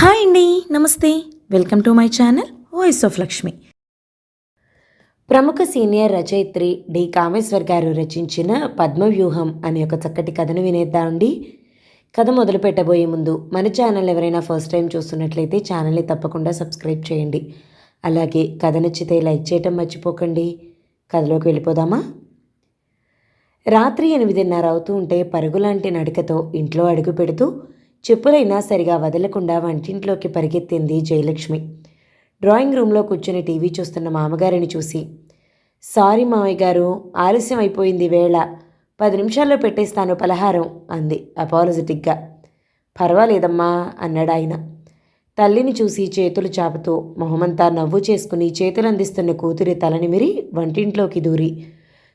Hi అండి నమస్తే. Welcome to my channel voice of Lakshmi. ప్రముఖ సీనియర్ రచయిత్రి డి. కామేశ్వర్ గారు రచించిన పద్మవ్యూహం అనే ఒక చక్కటి కథను వినేద్దామండి కథ మొదలు పెట్టబోయే ముందు మన ఛానల్ ఎవరైనా ఫస్ట్ టైం చూస్తున్నట్లయితే ఛానల్ని తప్పకుండా సబ్స్క్రైబ్ చేయండి. అలాగే కథ నచ్చితే లైక్ చేయటం మర్చిపోకండి. కథలోకి వెళ్ళిపోదామా? రాత్రి ఎనిమిదిన్నర అవుతూ ఉంటే పరుగులాంటి నడికతో ఇంట్లో అడుగు పెడుతూ చెప్పులైనా సరిగా వదలకుండా వంటింట్లోకి పరిగెత్తింది జయలక్ష్మి. డ్రాయింగ్ రూమ్లో కూర్చుని టీవీ చూస్తున్న మామగారిని చూసి సారీ మామయ్య గారు ఆలస్యం అయిపోయింది వేళ. పది నిమిషాల్లో పెట్టేస్తాను పలహారం అంది అపాలజెటిక్గా. పర్వాలేదమ్మా అన్నాడు ఆయన. తల్లిని చూసి చేతులు చాపుతూ మొహమంతా నవ్వు చేసుకుని చేతులు అందిస్తున్న కూతురి తలనిమిరి వంటింట్లోకి దూరి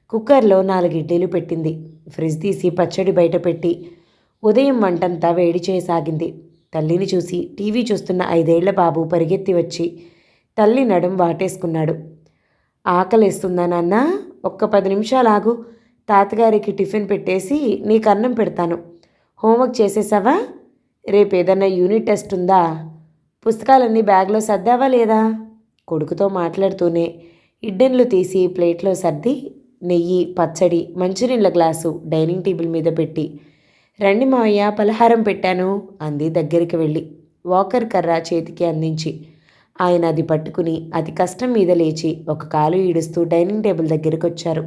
కుక్కర్లో నాలుగు ఇడ్లీలు పెట్టింది. ఫ్రిడ్జ్ తీసి పచ్చడి బయట పెట్టి ఉదయం వంటంతా వేడి చేయసాగింది తల్లిని చూసి టీవీ చూస్తున్న ఐదేళ్ళ బాబు పరిగెత్తి వచ్చి తల్లి నడుం వాటేసుకున్నాడు. ఆకలేస్తుందా నాన్న? ఒక్క పది నిమిషాలు ఆగు తాతగారికి టిఫిన్ పెట్టేసి నీకు అన్నం పెడతాను. హోంవర్క్ చేసేసావా? రేపు ఏదన్నా యూనిట్ టెస్ట్ ఉందా? పుస్తకాలన్నీ బ్యాగ్లో సర్దావా లేదా? కొడుకుతో మాట్లాడుతూనే ఇడ్డెన్లు తీసి ప్లేట్లో సర్ది నెయ్యి పచ్చడి మంచినీళ్ళ గ్లాసు డైనింగ్ టేబుల్ మీద పెట్టి రండి మావయ్య పలహారం పెట్టాను అంది దగ్గరికి వెళ్ళి. వాకర్ కర్ర చేతికి అందించి. ఆయన అది పట్టుకుని అతి కష్టం మీద లేచి ఒక కాలు ఈడుస్తూ డైనింగ్ టేబుల్ దగ్గరికి వచ్చారు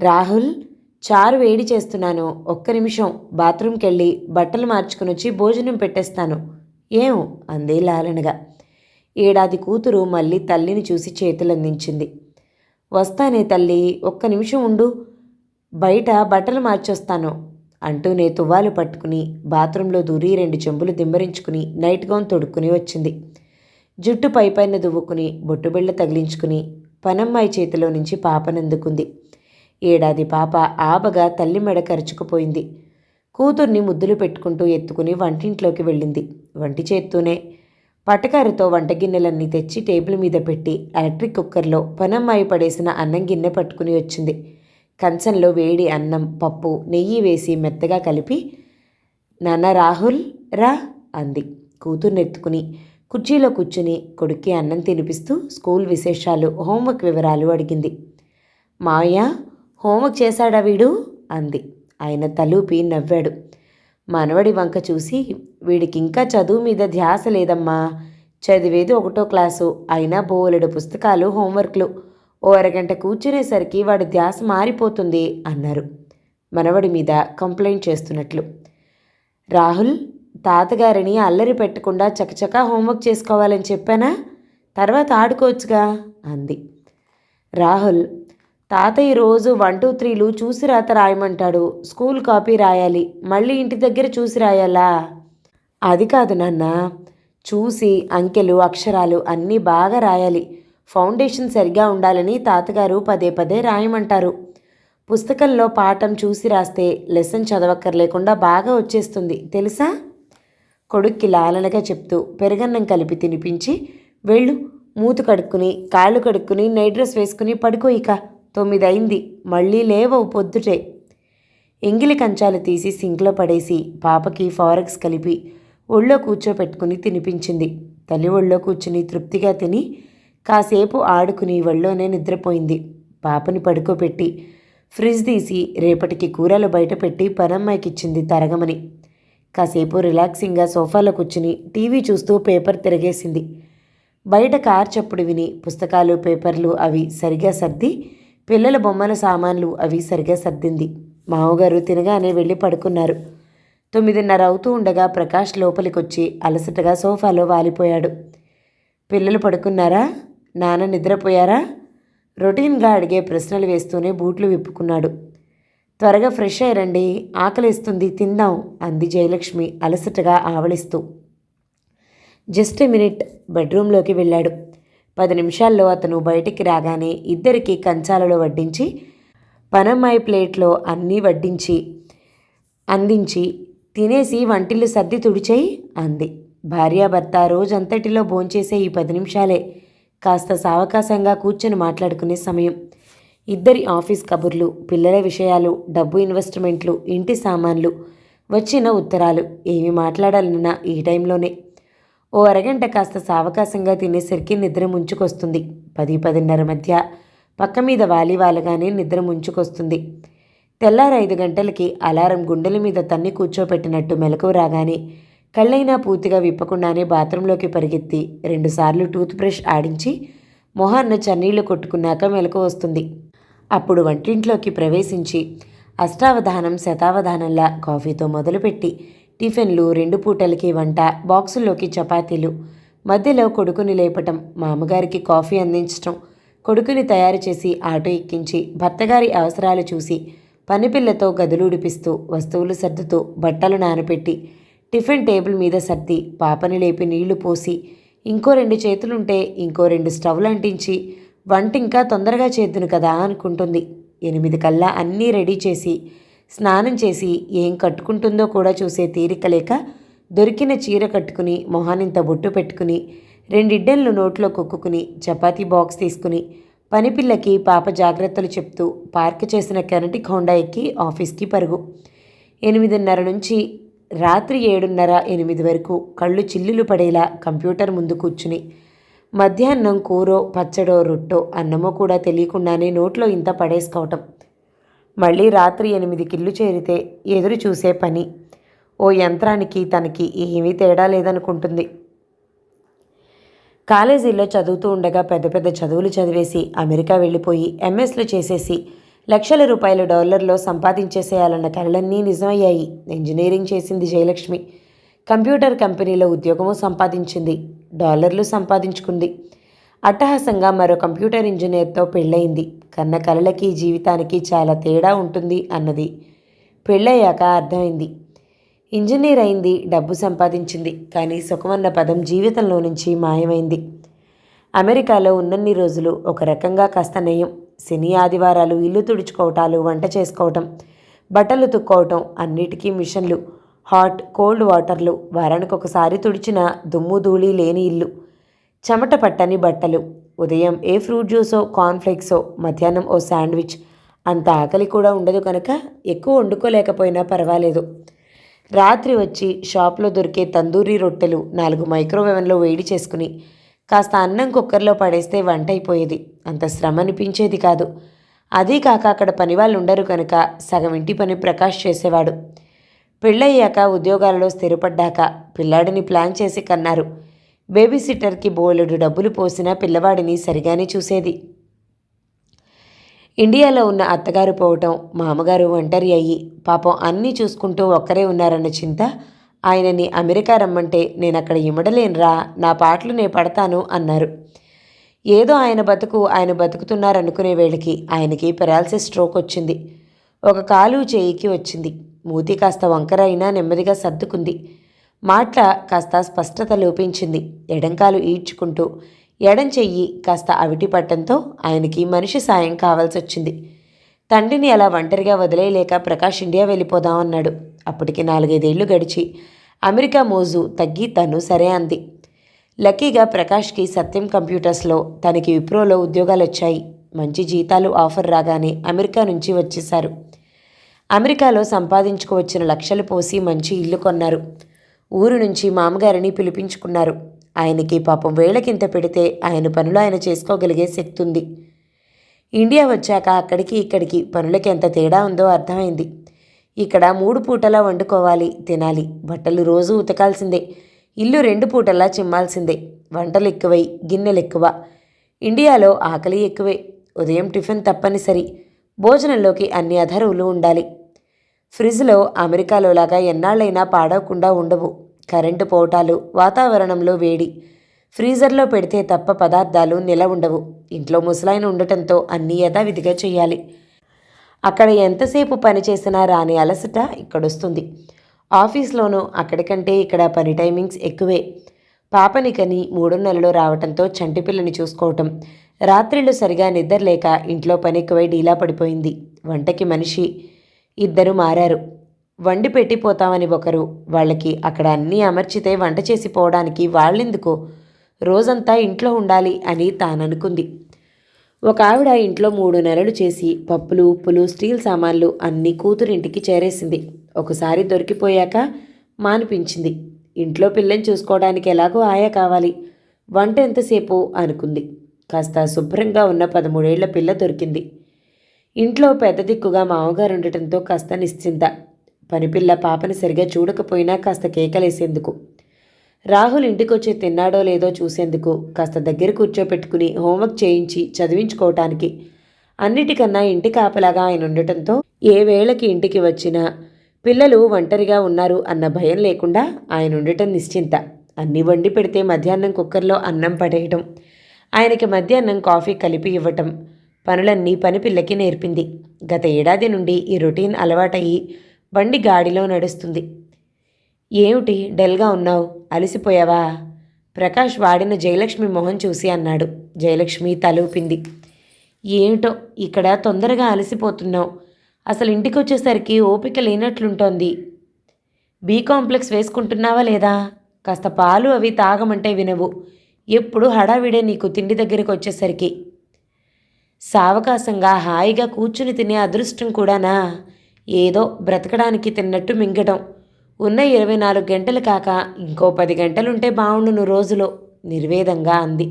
రాహుల్ చారు వేడి చేస్తున్నాను ఒక్క నిమిషం బాత్రూమ్కి వెళ్ళి బట్టలు మార్చుకుని వచ్చి భోజనం పెట్టేస్తాను. ఏం? అంది లాలనగా. ఏడాది కూతురు మళ్ళీ తల్లిని చూసి చేతులందించింది. వస్తానే తల్లి ఒక్క నిమిషం ఉండు బయట బట్టలు మార్చొస్తాను. అంటూనే తువ్వాలు పట్టుకుని బాత్రూంలో దూరి రెండు చెంబులు దిమ్మరించుకుని నైట్ గౌన్ తొడుక్కుని వచ్చింది. జుట్టు పైపైన దువ్వుకుని బొట్టుబిళ్ళ తగిలించుకుని పనమ్మాయి చేతిలో నుంచి పాపనందుకుంది ఏడాది పాప ఆబగా తల్లి మెడ కరుచుకుపోయింది. కూతుర్ని ముద్దులు పెట్టుకుంటూ ఎత్తుకుని వంటింట్లోకి వెళ్ళింది. వంటి చేత్తూనే పటకారుతో వంట గిన్నెలన్నీ తెచ్చి టేబుల్ మీద పెట్టి ఎలక్ట్రిక్ కుక్కర్లో పనమ్మాయి పడేసిన అన్నం గిన్నె పట్టుకుని వచ్చింది. కంచంలో వేడి అన్నం పప్పు నెయ్యి వేసి మెత్తగా కలిపి నాన్న రాహుల్ రా అంది. కూతుర్నెత్తుకుని కుర్చీలో కూర్చుని కొడుక్కి అన్నం తినిపిస్తూ స్కూల్ విశేషాలు హోంవర్క్ వివరాలు అడిగింది. మావయ్య హోంవర్క్ చేశాడా వీడు? అంది. ఆయన తలూపి నవ్వాడు. మనవడి వంక చూసి వీడికి ఇంకా చదువు మీద ధ్యాస లేదమ్మా. చదివేది ఒకటో క్లాసు అయినా బోలెడు పుస్తకాలు హోంవర్క్లు. ఓ అరగంట కూర్చునేసరికి వాడి ధ్యాస మారిపోతుంది అన్నారు. మనవడి మీద కంప్లైంట్ చేస్తున్నట్లు. రాహుల్ తాతగారిని అల్లరి పెట్టకుండా చకచకా హోంవర్క్ చేసుకోవాలని చెప్పానా? తర్వాత ఆడుకోవచ్చుగా? అంది. రాహుల్ తాతయ్య రోజు వన్ టూ త్రీలు చూసి రాత రాయమంటాడు. స్కూల్ కాపీ రాయాలి. మళ్ళీ ఇంటి దగ్గర చూసి రాయాలా? అది కాదు నాన్న. చూసి అంకెలు అక్షరాలు అన్నీ బాగా రాయాలి. ఫౌండేషన్ సరిగా ఉండాలని తాతగారు పదే పదే రాయమంటారు. పుస్తకంలో పాఠం చూసి రాస్తే లెసన్ చదవక్కర్లేకుండా బాగా వచ్చేస్తుంది తెలుసా? కొడుక్కి లాలనగా చెప్తూ పెరగన్నం కలిపి తినిపించి వెళ్ళు మూతు కడుక్కుని కాళ్ళు కడుక్కుని నైట్ డ్రెస్ వేసుకుని పడుకో ఇక. తొమ్మిది అయింది మళ్ళీ లేవవు పొద్దుటే. ఎంగిలి కంచాలు తీసి సింక్లో పడేసి పాపకి ఫారెక్స్ కలిపి ఒళ్ళో కూర్చోపెట్టుకుని తినిపించింది. తల్లి ఒళ్ళో కూర్చుని తృప్తిగా తిని కాసేపు ఆడుకుని వళ్ళోనే నిద్రపోయింది. పాపని పడుకోబెట్టి ఫ్రిడ్జ్ తీసి రేపటికి కూరలు బయట పెట్టి పనమ్మాయికి ఇచ్చింది తరగమని కాసేపు రిలాక్సింగ్గా సోఫాలో కూర్చుని టీవీ చూస్తూ పేపర్ తిరగేసింది. బయట కార్ చప్పుడు విని పుస్తకాలు పేపర్లు అవి సరిగా సర్ది పిల్లల బొమ్మల సామాన్లు అవి సరిగా సర్దింది. మావగారు తినగానే వెళ్ళి పడుకున్నారు. తొమ్మిదిన్నర అవుతూ ఉండగా ప్రకాష్ లోపలికొచ్చి అలసటగా సోఫాలో వాలిపోయాడు. పిల్లలు పడుకున్నారా? నాన్న నిద్రపోయారా? రొటీన్గా అడిగే ప్రశ్నలు వేస్తూనే బూట్లు విప్పుకున్నాడు. త్వరగా ఫ్రెష్ అయ్యారండి ఆకలిస్తుంది తిందాం అంది జయలక్ష్మి అలసటగా ఆవలిస్తూ. జస్ట్ ఎ మినిట్ బెడ్రూమ్లోకి వెళ్ళాడు. పది నిమిషాల్లో అతను బయటికి రాగానే ఇద్దరికి కంచాలలో వడ్డించి పనమ్మాయి ప్లేట్లో అన్నీ వడ్డించి అందించి తినేసి వంటిల్లు సర్ది తుడిచేయి అంది. భార్యాభర్త రోజంతటిలో భోంచేసే ఈ పది నిమిషాలే కాస్త సావకాశంగా కూర్చొని మాట్లాడుకునే సమయం. ఇద్దరి ఆఫీస్ కబుర్లు పిల్లల విషయాలు డబ్బు ఇన్వెస్ట్మెంట్లు ఇంటి సామాన్లు వచ్చిన ఉత్తరాలు ఏమి మాట్లాడాలన్నా ఈ టైంలోనే. ఓ అరగంట కాస్త సావకాశంగా తినేసరికి నిద్ర ముంచుకొస్తుంది. పది పదిన్నర మధ్య పక్క మీద వాలి వాలగానే నిద్ర ముంచుకొస్తుంది. తెల్లారు ఐదు గంటలకి అలారం గుండెల మీద తన్ని కూర్చోపెట్టినట్టు మెలకువ రాగానే కళ్ళైనా పూర్తిగా విప్పకుండానే బాత్రూంలోకి పరిగెత్తి రెండుసార్లు టూత్ బ్రష్ ఆడించి మొహాన్న చన్నీళ్ళు కొట్టుకున్నాక మెలకు వస్తుంది. అప్పుడు వంటింట్లోకి ప్రవేశించి అష్టావధానం శతావధానంలా కాఫీతో మొదలుపెట్టి టిఫిన్లు రెండు పూటలకి వంట బాక్సుల్లోకి చపాతీలు మధ్యలో కొడుకుని లేపటం మామగారికి కాఫీ అందించటం కొడుకుని తయారు చేసి ఆటో ఎక్కించి భర్తగారి అవసరాలు చూసి పనిపిల్లతో గదులుడిపిస్తూ వస్తువులు సర్దుతూ బట్టలు నానపెట్టి టిఫిన్ టేబుల్ మీద సర్ది పాపని లేపి నీళ్ళు పోసి ఇంకో రెండు చేతులుంటే ఇంకో రెండు స్టవ్లు అంటించి వంట ఇంకా తొందరగా చేద్దును కదా అనుకుంటుంది. ఎనిమిది కల్లా అన్నీ రెడీ చేసి స్నానం చేసి ఏం కట్టుకుంటుందో కూడా చూసే తీరిక లేక దొరికిన చీర కట్టుకుని మొహానింత బొట్టు పెట్టుకుని రెండిడ్డెళ్ళు నోట్లో కుక్కుకుని చపాతీ బాక్స్ తీసుకుని పనిపిల్లకి పాప జాగ్రత్తలు చెప్తూ పార్క్ చేసిన కెనటి హోండా ఎక్కి ఆఫీస్కి పరుగు. ఎనిమిదిన్నర నుంచి రాత్రి ఏడున్నర ఎనిమిది వరకు కళ్ళు చిల్లులు పడేలా కంప్యూటర్ ముందు కూర్చుని మధ్యాహ్నం కూరో పచ్చడో రొట్టో అన్నమో కూడా తెలియకుండానే నోట్లో ఇంత పడేసుకోవటం. మళ్ళీ రాత్రి ఎనిమిది కిల్లు చేరితే ఎదురు చూసే పని. ఓ యంత్రానికి తనకి ఏమీ తేడా లేదనుకుంటుంది. కాలేజీలో చదువుతూ ఉండగా పెద్ద పెద్ద చదువులు చదివేసి అమెరికా వెళ్ళిపోయి ఎంఎస్లు చేసేసి లక్షల రూపాయల డాలర్లో సంపాదించేసేయాలన్న కలలన్నీ నిజమయ్యాయి. ఇంజనీరింగ్ చేసింది జయలక్ష్మి. కంప్యూటర్ కంపెనీలో ఉద్యోగము సంపాదించింది. డాలర్లు సంపాదించుకుంది. అట్టహాసంగా మరో కంప్యూటర్ ఇంజనీర్తో పెళ్ళయింది. కన్న కలలకి జీవితానికి చాలా తేడా ఉంటుంది అన్నది పెళ్ళయ్యాక అర్థమైంది. ఇంజనీర్ అయింది డబ్బు సంపాదించింది. కానీ సుఖమన్న పదం జీవితంలో నుంచి మాయమైంది. అమెరికాలో ఉన్నన్ని రోజులు ఒక రకంగా కాస్త నయం. శని ఆదివారాలు ఇల్లు తుడుచుకోవటాలు వంట చేసుకోవటం బట్టలు తుక్కోవటం అన్నిటికీ మిషన్లు. హాట్ కోల్డ్ వాటర్లు వారానికి ఒకసారి తుడిచిన దుమ్ము ధూళి లేని ఇల్లు. చెమట పట్టని బట్టలు. ఉదయం ఏ ఫ్రూట్ జ్యూసో కార్న్ఫ్లేక్సో మధ్యాహ్నం ఓ శాండ్విచ్. అంత ఆకలి కూడా ఉండదు కనుక ఎక్కువ వండుకోలేకపోయినా పర్వాలేదు. రాత్రి వచ్చి షాప్లో దొరికే తందూరి రొట్టెలు నాలుగు మైక్రోవేవెన్లో వేడి చేసుకుని కాస్త అన్నం కుక్కర్లో పడేస్తే వంట అయిపోయేది అంత శ్రమ అనిపించేది కాదు. అదీ కాక అక్కడ పనివాళ్ళు ఉండరు కనుక సగం ఇంటి పని ప్రకాష్ చేసేవాడు. పెళ్ళయ్యాక ఉద్యోగాలలో స్థిరపడ్డాక పిల్లాడిని ప్లాన్ చేసి కన్నారు. బేబీ సిట్టర్కి బోలెడు డబ్బులు పోసినా పిల్లవాడిని సరిగానే చూసేది. ఇండియాలో ఉన్న అత్తగారు పోవటం మామగారు ఒంటరి అయ్యి పాపం అన్నీ చూసుకుంటూ ఒక్కరే ఉన్నారన్న చింత ఆయనని అమెరికా రమ్మంటే నేను అక్కడ ఇమడలేనురా నా పాటలు నే పడతాను అన్నారు. ఏదో ఆయన బతుకు ఆయన బతుకుతున్నారనుకునే వేళకి ఆయనకి పెరాలసిస్ స్ట్రోక్ వచ్చింది. ఒక కాలు చేయికి వచ్చింది. మూతి కాస్త వంకర అయినా నెమ్మదిగా సర్దుకుంది. మాట్ల కాస్త స్పష్టత లోపించింది. ఎడంకాలు ఈడ్చుకుంటూ ఎడం చెయ్యి కాస్త అవిటి పట్టంతో ఆయనకి మనిషి సాయం కావాల్సి వచ్చింది తండ్రిని అలా ఒంటరిగా వదిలేయలేక ప్రకాష్ ఇండియా వెళ్ళిపోదాం అన్నాడు. అప్పటికి నాలుగైదేళ్ళు గడిచి. అమెరికా మోజు తగ్గి తను సరే అంది. లక్కీగా ప్రకాష్కి సత్యం కంప్యూటర్స్లో తనకి విప్రోలో ఉద్యోగాలు వచ్చాయి మంచి జీతాలు ఆఫర్ రాగానే అమెరికా నుంచి వచ్చేశారు. అమెరికాలో సంపాదించుకువచ్చిన లక్షలు పోసి మంచి ఇల్లు కొన్నారు. ఊరు నుంచి మామగారిని పిలిపించుకున్నారు. ఆయనకి పాపం వేళకింత పెడితే ఆయన పనులు ఆయన చేసుకోగలిగే శక్తి ఉంది ఇండియా వచ్చాక అక్కడికి ఇక్కడికి పనులకి ఎంత తేడా ఉందో అర్థమైంది. ఇక్కడ మూడు పూటలా వండుకోవాలి తినాలి. బట్టలు రోజు ఉతకాల్సిందే. ఇల్లు రెండు పూటలా చిమ్మాల్సిందే. వంటలు ఎక్కువై గిన్నెలు ఎక్కువ. ఇండియాలో ఆకలి ఎక్కువే. ఉదయం టిఫిన్ తప్పనిసరి. భోజనంలోకి అన్ని అధరువులు ఉండాలి. ఫ్రిడ్జ్లో అమెరికాలోలాగా ఎన్నాళ్ళైనా పాడవకుండా ఉండవు. కరెంటు పోవటాలు వాతావరణంలో వేడి. ఫ్రీజర్లో పెడితే తప్ప పదార్థాలు నిల ఉండవు. ఇంట్లో ముసలాయన ఉండటంతో అన్నీ యథావిధిగా చేయాలి. అక్కడ ఎంతసేపు పని చేసినా రాని అలసట ఇక్కడొస్తుంది. ఆఫీస్లోనూ అక్కడికంటే ఇక్కడ పని టైమింగ్స్ ఎక్కువే. పాపని కని మూడో నెలలో రావటంతో చంటిపిల్లని చూసుకోవటం. రాత్రిళ్ళు సరిగా నిద్రలేక ఇంట్లో పని ఎక్కువై డీలా పడిపోయింది. వంటకి మనిషి ఇద్దరు మారారు. వండి పెట్టిపోతామని ఒకరు వాళ్ళకి అక్కడ అన్నీ అమర్చితే వంట చేసి పోవడానికి వాళ్ళెందుకు? రోజంతా ఇంట్లో ఉండాలి అని తాననుకుంది. ఒక ఆవిడ ఇంట్లో మూడు నెలలు చేసి పప్పులు ఉప్పులు స్టీల్ సామాన్లు అన్నీ కూతురింటికి చేరేసింది. ఒకసారి దొరికిపోయాక మానిపించింది. ఇంట్లో పిల్లని చూసుకోవడానికి ఎలాగో ఆయా కావాలి. వంట ఎంతసేపు అనుకుంది. కాస్త శుభ్రంగా ఉన్న పదమూడేళ్ళ పిల్ల దొరికింది. ఇంట్లో పెద్ద దిక్కుగా మామగారు ఉండటంతో కాస్త నిశ్చింత. పనిపిల్ల పాపని సరిగా చూడకపోయినా కాస్త కేకలేసేందుకు. రాహుల్ ఇంటికొచ్చి తిన్నాడో లేదో చూసేందుకు కాస్త దగ్గర కూర్చోపెట్టుకుని హోంవర్క్ చేయించి చదివించుకోవటానికి. అన్నిటికన్నా ఇంటి కాపలాగా ఆయన ఉండటంతో ఏ వేళకి ఇంటికి వచ్చినా పిల్లలు ఒంటరిగా ఉన్నారు అన్న భయం లేకుండా ఆయన ఉండటం నిశ్చింత. అన్నీ వండి పెడితే మధ్యాహ్నం కుక్కర్లో అన్నం పడేయటం ఆయనకి మధ్యాహ్నం కాఫీ కలిపి ఇవ్వటం పనులన్నీ పని పిల్లకి నేర్పింది. గత ఏడాది నుండి ఈ రొటీన్ అలవాటయ్యి బండి గాడిలో నడుస్తుంది. ఏమిటి డల్గా ఉన్నావు? అలసిపోయావా? ప్రకాష్ వాడిన జయలక్ష్మి మొహం చూసి అన్నాడు. జయలక్ష్మి తలూపింది. ఏమిటో ఇక్కడ తొందరగా అలసిపోతున్నావు. అసలు ఇంటికి వచ్చేసరికి ఓపిక లేనట్లుంటోంది. బీ కాంప్లెక్స్ వేసుకుంటున్నావా లేదా? కాస్త పాలు అవి తాగమంటే వినవు. ఎప్పుడు హడావిడే నీకు తిండి దగ్గరికి వచ్చేసరికి సావకాశంగా హాయిగా కూర్చుని తినే అదృష్టం కూడానా? ఏదో బ్రతకడానికి తిన్నట్టు మింగటం. ఉన్న ఇరవై నాలుగు గంటలు కాక ఇంకో పది గంటలుంటే బావుండును రోజులో నిర్వేదంగా అంది.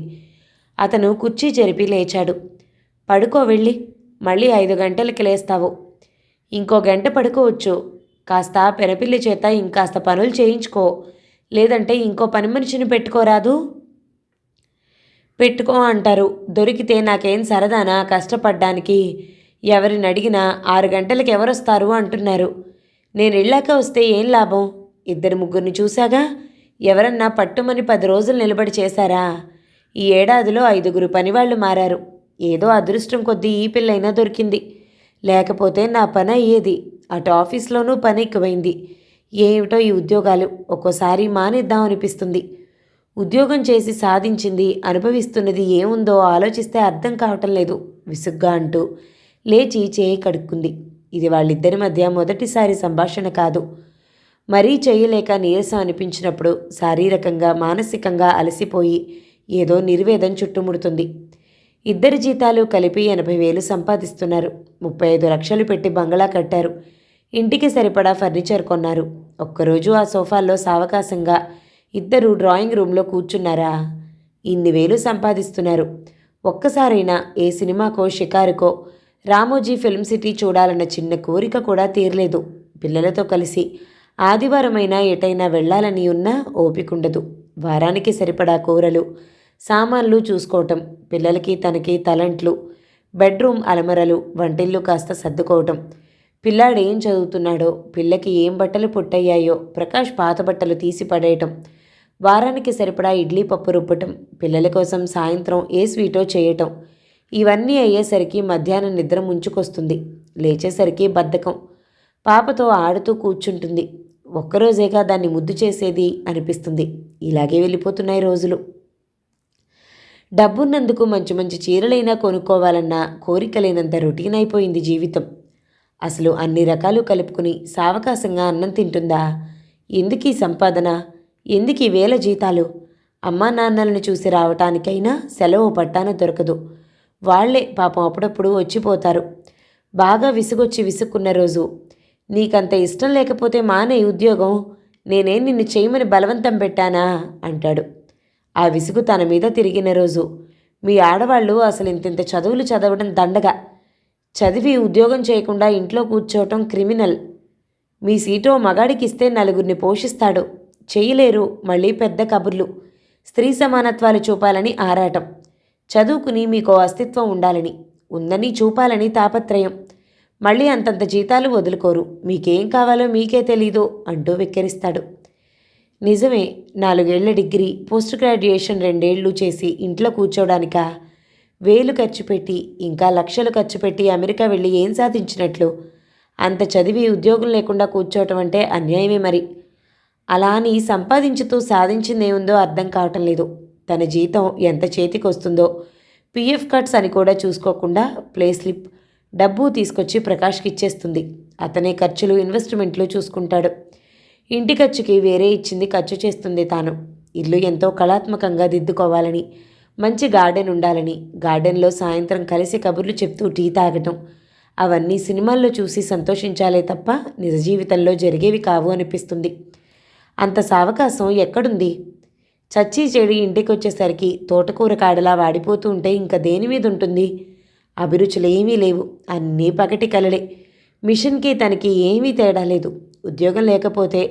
అతను కుర్చీ జరిపి లేచాడు. పడుకో వెళ్ళి మళ్ళీ ఐదు గంటలకి లేస్తావు. ఇంకో గంట పడుకోవచ్చు. కాస్త పెరపిల్లి చేత ఇంకాస్త పనులు చేయించుకో. లేదంటే ఇంకో పని మనిషిని పెట్టుకోరాదు? పెట్టుకో అంటారు. దొరికితే నాకేం సరదానా? కష్టపడ్డానికి ఎవరిని అడిగినా ఆరు గంటలకు ఎవరొస్తారు అంటున్నారు. నేను వెళ్ళాక వస్తే ఏం లాభం? ఇద్దరు ముగ్గురిని చూశాగా? ఎవరన్నా పట్టుమని పది రోజులు నిలబడి చేశారా? ఈ ఏడాదిలో ఐదుగురు పనివాళ్ళు మారారు. ఏదో అదృష్టం కొద్దీ ఈ పిల్లైనా దొరికింది. లేకపోతే నా పని అయ్యేది. అటు ఆఫీస్లోనూ పని ఎక్కువైంది. ఏమిటో ఈ ఉద్యోగాలు ఒక్కోసారి మానేద్దాం అనిపిస్తుంది ఉద్యోగం చేసి సాధించింది అనుభవిస్తున్నది ఏముందో ఆలోచిస్తే అర్థం కావటం లేదు. విసుగ్గా అంటూ లేచి చేయి కడుక్కుంది. ఇది వాళ్ళిద్దరి మధ్య మొదటిసారి సంభాషణ కాదు. మరీ చేయలేక నీరసం అనిపించినప్పుడు శారీరకంగా మానసికంగా అలసిపోయి ఏదో నిర్వేదం చుట్టుముడుతుంది. ఇద్దరి జీతాలు కలిపి ఎనభై వేలు సంపాదిస్తున్నారు. ముప్పై ఐదు లక్షలు పెట్టి బంగళా కట్టారు. ఇంటికి సరిపడా ఫర్నిచర్ కొన్నారు. ఒక్కరోజు ఆ సోఫాల్లో సావకాశంగా ఇద్దరు డ్రాయింగ్ రూమ్లో కూర్చున్నారా? ఇన్ని వేలు సంపాదిస్తున్నారు. ఒక్కసారైనా ఏ సినిమాకో షికారుకో రామోజీ ఫిల్మ్ సిటీ చూడాలన్న చిన్న కోరిక కూడా తీరలేదు. పిల్లలతో కలిసి ఆదివారమైనా ఎటైనా వెళ్ళాలని ఉన్నా ఓపికండదు. వారానికి సరిపడా కూరలు సామాన్లు చూసుకోవటం పిల్లలకి తనకి తలంట్లు బెడ్రూమ్ అలమరలు వంటిల్లు కాస్త సర్దుకోవటం. పిల్లాడేం చదువుతున్నాడో పిల్లకి ఏం బట్టలు పుట్టయ్యాయో ప్రకాష్ పాత బట్టలు తీసి పడేయటం. వారానికి సరిపడా ఇడ్లీ పప్పు రుబ్బటం పిల్లల కోసం సాయంత్రం ఏ స్వీటో చేయటం. ఇవన్నీ అయ్యేసరికి మధ్యాహ్నం నిద్ర ముంచుకొస్తుంది. లేచేసరికి బద్ధకం. పాపతో ఆడుతూ కూర్చుంటుంది. ఒక్కరోజేగా దాన్ని ముద్దు చేసేది అనిపిస్తుంది. ఇలాగే వెళ్ళిపోతున్నాయి రోజులు. డబ్బున్నందుకు మంచి మంచి చీరలైనా కొనుక్కోవాలన్న కోరిక లేనంత రొటీన్ అయిపోయింది జీవితం. అసలు అన్ని రకాలు కలుపుకుని సావకాశంగా అన్నం తింటుందా? ఎందుకీ సంపాదన? ఎందుకీ వేల జీతాలు? అమ్మా నాన్నలను చూసి రావటానికైనా సెలవు పట్టాన దొరకదు. వాళ్ళే పాపం అప్పుడప్పుడు వచ్చిపోతారు. బాగా విసుగొచ్చి విసుక్కున్న రోజు నీకంత ఇష్టం లేకపోతే మానే ఉద్యోగం నేనేం నిన్ను చేయమని బలవంతం పెట్టానా? అంటాడు. ఆ విసుగు తన మీద తిరిగిన రోజు మీ ఆడవాళ్ళు అసలు ఇంతింత చదువులు చదవడం దండగా. చదివి ఉద్యోగం చేయకుండా ఇంట్లో కూర్చోవటం క్రిమినల్. మీ సీటో మగాడికి ఇస్తే నలుగురిని పోషిస్తాడు. చేయలేరు మళ్ళీ పెద్ద కబుర్లు. స్త్రీ సమానత్వాలు చూపాలని ఆరాటం. చదువుకుని మీకు అస్తిత్వం ఉండాలని ఉందని చూపాలని తాపత్రయం. మళ్ళీ అంతంత జీతాలు వదులుకోరు. మీకేం కావాలో మీకే తెలీదు అంటూ వెక్కిరిస్తాడు. నిజమే నాలుగేళ్ళ డిగ్రీ పోస్ట్ గ్రాడ్యుయేషన్ రెండేళ్ళు చేసి ఇంట్లో కూర్చోడానికా? వేలు ఖర్చు పెట్టి ఇంకా లక్షలు ఖర్చు పెట్టి అమెరికా వెళ్ళి ఏం సాధించినట్లు? అంత చదివి ఉద్యోగం లేకుండా కూర్చోవటం అంటే అన్యాయమే మరి. అలా అని సంపాదించుతూ సాధించిందేముందో అర్థం కావటం లేదు. తన జీతం ఎంత చేతికి వస్తుందో పిఎఫ్ కట్స్ అని కూడా చూసుకోకుండా ప్లే స్లిప్ డబ్బు తీసుకొచ్చి ప్రకాష్కి ఇచ్చేస్తుంది. అతనే ఖర్చులు ఇన్వెస్ట్మెంట్లు చూసుకుంటాడు. ఇంటి ఖర్చుకి వేరే ఇచ్చింది ఖర్చు చేస్తుంది తాను. ఇల్లు ఎంతో కళాత్మకంగా దిద్దుకోవాలని మంచి గార్డెన్ ఉండాలని గార్డెన్లో సాయంత్రం కలిసి కబుర్లు చెప్తూ టీ తాగటం. అవన్నీ సినిమాల్లో చూసి సంతోషించాలే తప్ప నిజ జీవితంలో జరిగేవి కావు అనిపిస్తుంది. అంత సావకాశం ఎక్కడుంది? చచ్చి చెడి ఇంటికి వచ్చేసరికి తోటకూర కాడలా వాడిపోతూ ఉంటే ఇంకా దేని మీద ఉంటుంది అభిరుచులు ఏమీ లేవు. అన్నీ పగటి కలలే. మిషన్కి తనకి ఏమీ తేడా లేదు. ఉద్యోగం లేకపోతే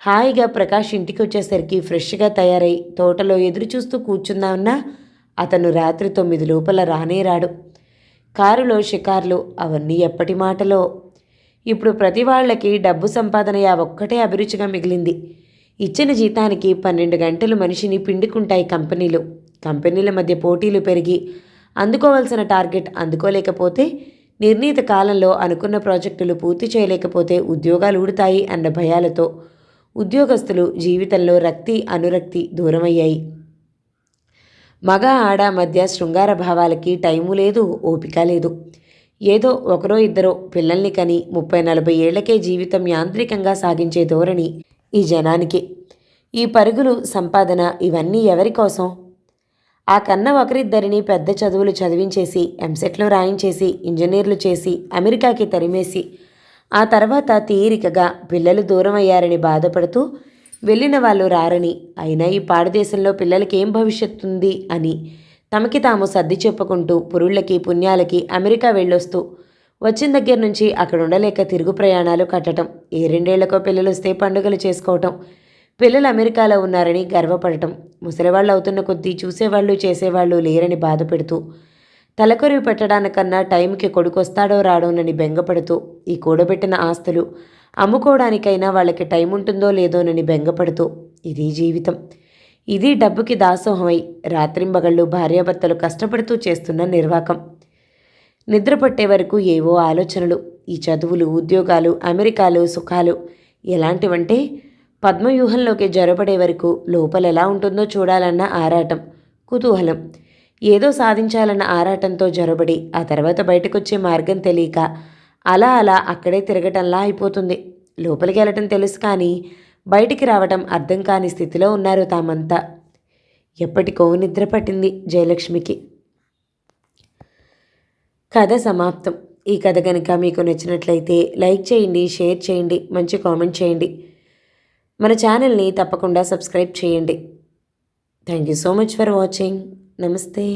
హాయిగా ప్రకాష్ ఇంటికి వచ్చేసరికి ఫ్రెష్గా తయారై తోటలో ఎదురు చూస్తూ కూర్చుందామన్నా అతను రాత్రి తొమ్మిది లోపల రానే రాడు. కారులో షికార్లు అవన్నీ ఎప్పటి మాటలో? ఇప్పుడు ప్రతి వాళ్ళకి డబ్బు సంపాదన ఒక్కటే అభిరుచిగా మిగిలింది. ఇచ్చిన జీతానికి పన్నెండు గంటలు మనిషిని పిండుకుంటాయి కంపెనీలు. కంపెనీల మధ్య పోటీలు పెరిగి అందుకోవాల్సిన టార్గెట్ అందుకోలేకపోతే నిర్ణీత కాలంలో అనుకున్న ప్రాజెక్టులు పూర్తి చేయలేకపోతే ఉద్యోగాలు ఊడుతాయి అన్న భయాలతో ఉద్యోగస్తులు జీవితంలో రక్తి అనురక్తి దూరమయ్యాయి. మగ ఆడ మధ్య శృంగార భావాలకి టైము లేదు ఓపిక లేదు. ఏదో ఒకరో ఇద్దరో పిల్లల్ని కని ముప్పై నలభై ఏళ్ళకే జీవితం యాంత్రికంగా సాగించే ధోరణి ఈ జనానికి. ఈ పరుగులు సంపాదన ఇవన్నీ ఎవరి కోసం? ఆ కన్న ఒకరిద్దరిని పెద్ద చదువులు చదివించేసి ఎంసెట్లో రాయించేసి ఇంజనీర్లు చేసి అమెరికాకి తరిమేసి ఆ తర్వాత తీరికగా పిల్లలు దూరం అయ్యారని బాధపడుతూ వెళ్ళిన వాళ్ళు రారని అయినా ఈ పాడుదేశంలో పిల్లలకి ఏం భవిష్యత్తు ఉంది అని తమకి తాము సర్ది చెప్పుకుంటూ పురుళ్ళకి పుణ్యాలకి అమెరికా వెళ్ళొస్తూ వచ్చిన దగ్గర నుంచి అక్కడ ఉండలేక తిరుగు ప్రయాణాలు కట్టడం ఏ రెండేళ్ళకో పిల్లలు వస్తే పండుగలు చేసుకోవటం పిల్లలు అమెరికాలో ఉన్నారని గర్వపడటం ముసలివాళ్ళు అవుతున్న కొద్దీ చూసేవాళ్ళు చేసేవాళ్ళు లేరని బాధపెడుతూ తలకొరివి పెట్టడానికన్నా టైంకి కొడుకొస్తాడో రాడోనని బెంగపడుతూ ఈ కూడబెట్టిన ఆస్తులు అమ్ముకోవడానికైనా వాళ్ళకి టైం ఉంటుందో లేదోనని బెంగపడుతూ ఇది జీవితం. ఇది డబ్బుకి దాసోహమై రాత్రింబగళ్ళు భార్యాభర్తలు కష్టపడుతూ చేస్తున్న నిర్వాకం. నిద్ర పట్టే వరకు ఏవో ఆలోచనలు ఈ చదువులు ఉద్యోగాలు అమెరికాలు సుఖాలు ఎలాంటివంటే పద్మవ్యూహంలోకి జొరబడే వరకు లోపల ఎలా ఉంటుందో చూడాలన్న ఆరాటం కుతూహలం. ఏదో సాధించాలన్న ఆరాటంతో జొరబడి ఆ తర్వాత బయటకొచ్చే మార్గం తెలియక అలా అలా అక్కడే తిరగటంలా అయిపోతుంది. లోపలికి వెళ్ళటం తెలుసు కానీ బయటికి రావటం అర్థం కాని స్థితిలో ఉన్నారు తామంతా. ఎప్పటికో నిద్ర పట్టింది జయలక్ష్మికి. కథ సమాప్తం. ఈ కథ కనుక మీకు నచ్చినట్లయితే లైక్ చేయండి షేర్ చేయండి మంచి కామెంట్ చేయండి. మన ఛానల్ని తప్పకుండా సబ్స్క్రైబ్ చేయండి. Thank you so much for watching. నమస్తే.